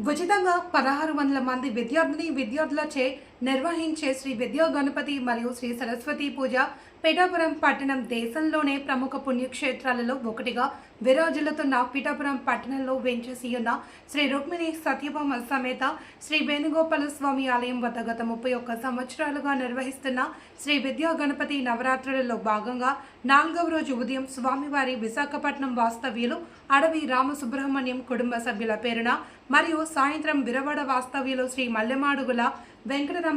ఉచితంగా పదహారు వందల మంది విద్యార్థిని విద్యార్థులచే నిర్వహించే శ్రీ విద్యా గణపతి మరియు శ్రీ సరస్వతి పూజ పిఠాపురం పట్టణం దేశంలోనే ప్రముఖ పుణ్యక్షేత్రాలలో ఒకటిగా విరాజులతున్న పిఠాపురం పట్టణంలో వెంచేసి ఉన్న శ్రీ రుక్మిణి సత్యభామ సమేత శ్రీ వేణుగోపాల స్వామి ఆలయం వద్ద గత ముప్పై ఒక్క సంవత్సరాలుగా నిర్వహిస్తున్న శ్రీ విద్యా గణపతి నవరాత్రులలో భాగంగా నాలుగవ రోజు ఉదయం స్వామివారి విశాఖపట్నం వాస్తవ్యులు అడవి రామసుబ్రహ్మణ్యం కుటుంబ సభ్యుల పేరున మరియు సాయంత్రం విరవాడ వాస్తవ్యులు శ్రీ మల్లెమాడుగుల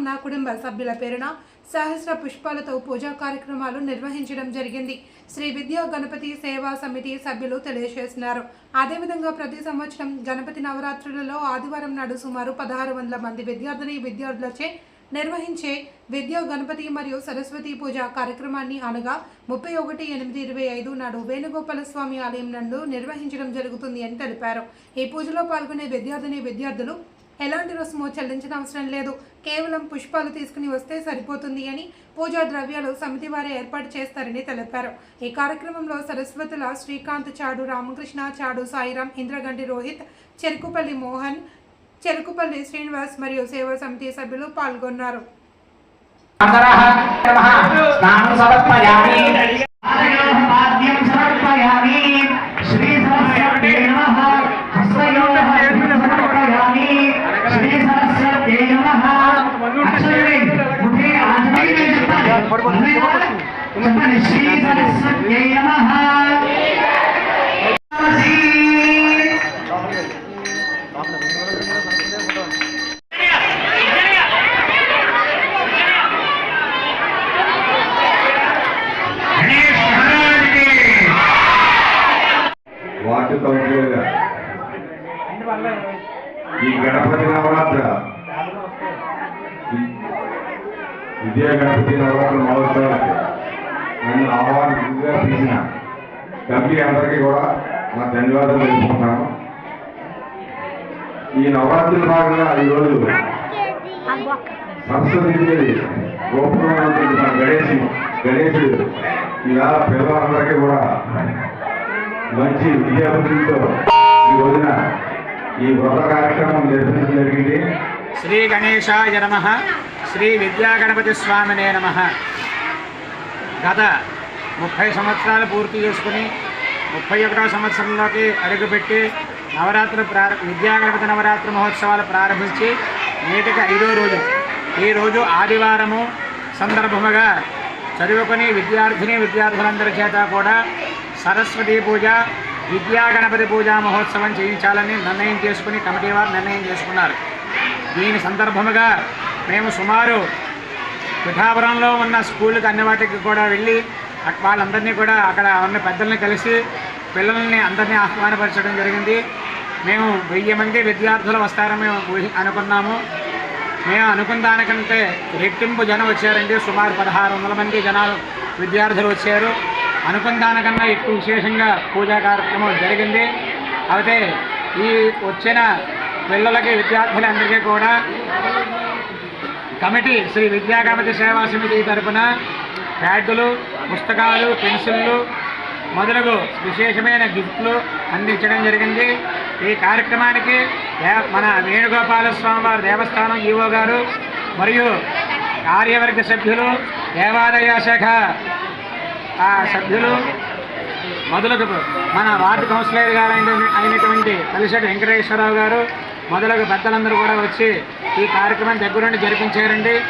నా కుటుంబ సభ్యుల పేరున సహస్ర పుష్పాలతో పూజా కార్యక్రమాలు నిర్వహించడం జరిగింది. శ్రీ విద్యా గణపతి సేవా సమితి సభ్యులు తెలియజేస్తున్నారు అదేవిధంగా ప్రతి సంవత్సరం గణపతి నవరాత్రులలో ఆదివారం నాడు సుమారు పదహారు వందల మంది విద్యార్థిని విద్యార్థులచే నిర్వహించే విద్యా గణపతి మరియు సరస్వతి పూజ కార్యక్రమాన్ని అనగా ముప్పై ఒకటి ఎనిమిది ఇరవై ఐదు నాడు వేణుగోపాల స్వామి ఆలయం నందు నిర్వహించడం జరుగుతుంది అని తెలిపారు. ఈ పూజలో పాల్గొనే విద్యార్థిని విద్యార్థులు ఎలాంటి రుసుము చెల్లించిన అవసరం లేదు. కేవలం పుష్పాలు తీసుకుని వస్తే సరిపోతుంది అని పూజా ద్రవ్యాలు సమితి వారే ఏర్పాటు చేస్తారని తెలిపారు. ఈ కార్యక్రమంలో సరస్వతుల శ్రీకాంత్ చాడు రామకృష్ణ చాడు సాయిరాం ఇంద్రగంటి రోహిత్ చెరుకుపల్లి మోహన్ చెరుకుపల్లి శ్రీనివాస్ మరియు సేవా సమితి సభ్యులు పాల్గొన్నారు. ఈ గణపతి నవరాత్ర. విద్యా గణపతి నవరాత్రి మహోత్సవానికి నన్ను ఆహ్వానించగా పిలిచిన కమిటీ అందరికీ కూడా నా ధన్యవాదాలు తెలుపుకుంటున్నాను. ఈ నవరాత్రి భాగంగా ఈరోజు సరస్వతి గోపురం గణేష్ గణేశుడు ఇలా పిల్లలందరికీ కూడా మంచి విద్యార్థులతో ఈ రోజున ఈ వ్రత కార్యక్రమం నిర్వహించడం జరిగింది. శ్రీ గణేశాయ నమ. శ్రీ విద్యాగణపతి స్వామినే నమ. గత ముప్పై సంవత్సరాలు పూర్తి చేసుకుని ముప్పై ఒకటో సంవత్సరంలోకి అడుగుపెట్టి నవరాత్రి ప్రార విద్యాగణపతి నవరాత్రి మహోత్సవాలు ప్రారంభించి నేటికి ఐదో రోజు. ఈ రోజు ఆదివారము. సందర్భముగా చదువుకొని విద్యార్థిని విద్యార్థులందరి చేత కూడా సరస్వతి పూజ విద్యాగణపతి పూజా మహోత్సవం చేయించాలని నిర్ణయం చేసుకుని కమిటీ వారు నిర్ణయం చేసుకున్నారు. దీని సందర్భముగా మేము సుమారు పిఠాపురంలో ఉన్న స్కూళ్ళకి అన్ని వాటికి కూడా వెళ్ళి వాళ్ళందరినీ కూడా అక్కడ ఉన్న పెద్దల్ని కలిసి పిల్లల్ని అందరినీ ఆహ్వానపరచడం జరిగింది. మేము వెయ్యి మంది విద్యార్థులు వస్తారని మేము ఊహి అనుకున్నాము. మేము అనుకున్న దానికంటే రెట్టింపు జనం వచ్చారండి. సుమారు పదహారు వందల మంది జనాలు విద్యార్థులు వచ్చారు. అనుకున్న దానికన్నా ఎక్కువ విశేషంగా పూజా కార్యక్రమం జరిగింది. అయితే ఈ వచ్చిన పిల్లలకి విద్యార్థులందరికీ కూడా కమిటీ శ్రీ విద్యాగమతి సేవా సమితి తరపున ప్యాడ్లు పుస్తకాలు పెన్సిళ్ళు మొదలగు విశేషమైన గిఫ్ట్లు అందించడం జరిగింది. ఈ కార్యక్రమానికి దే- మన వేణుగోపాలస్వామి వారి దేవస్థానం ఈవో గారు మరియు కార్యవర్గ సభ్యులు దేవాదాయ శాఖ సభ్యులు మొదలగు మన వార్డు కౌన్సిలర్ గారు అయిన- అయినటువంటి కలిసటి వెంకటేశ్వరరావు గారు మొదలగు పెద్దలందరూ కూడా వచ్చి ఈ కార్యక్రమం దగ్గరుండి జరిపించారండి.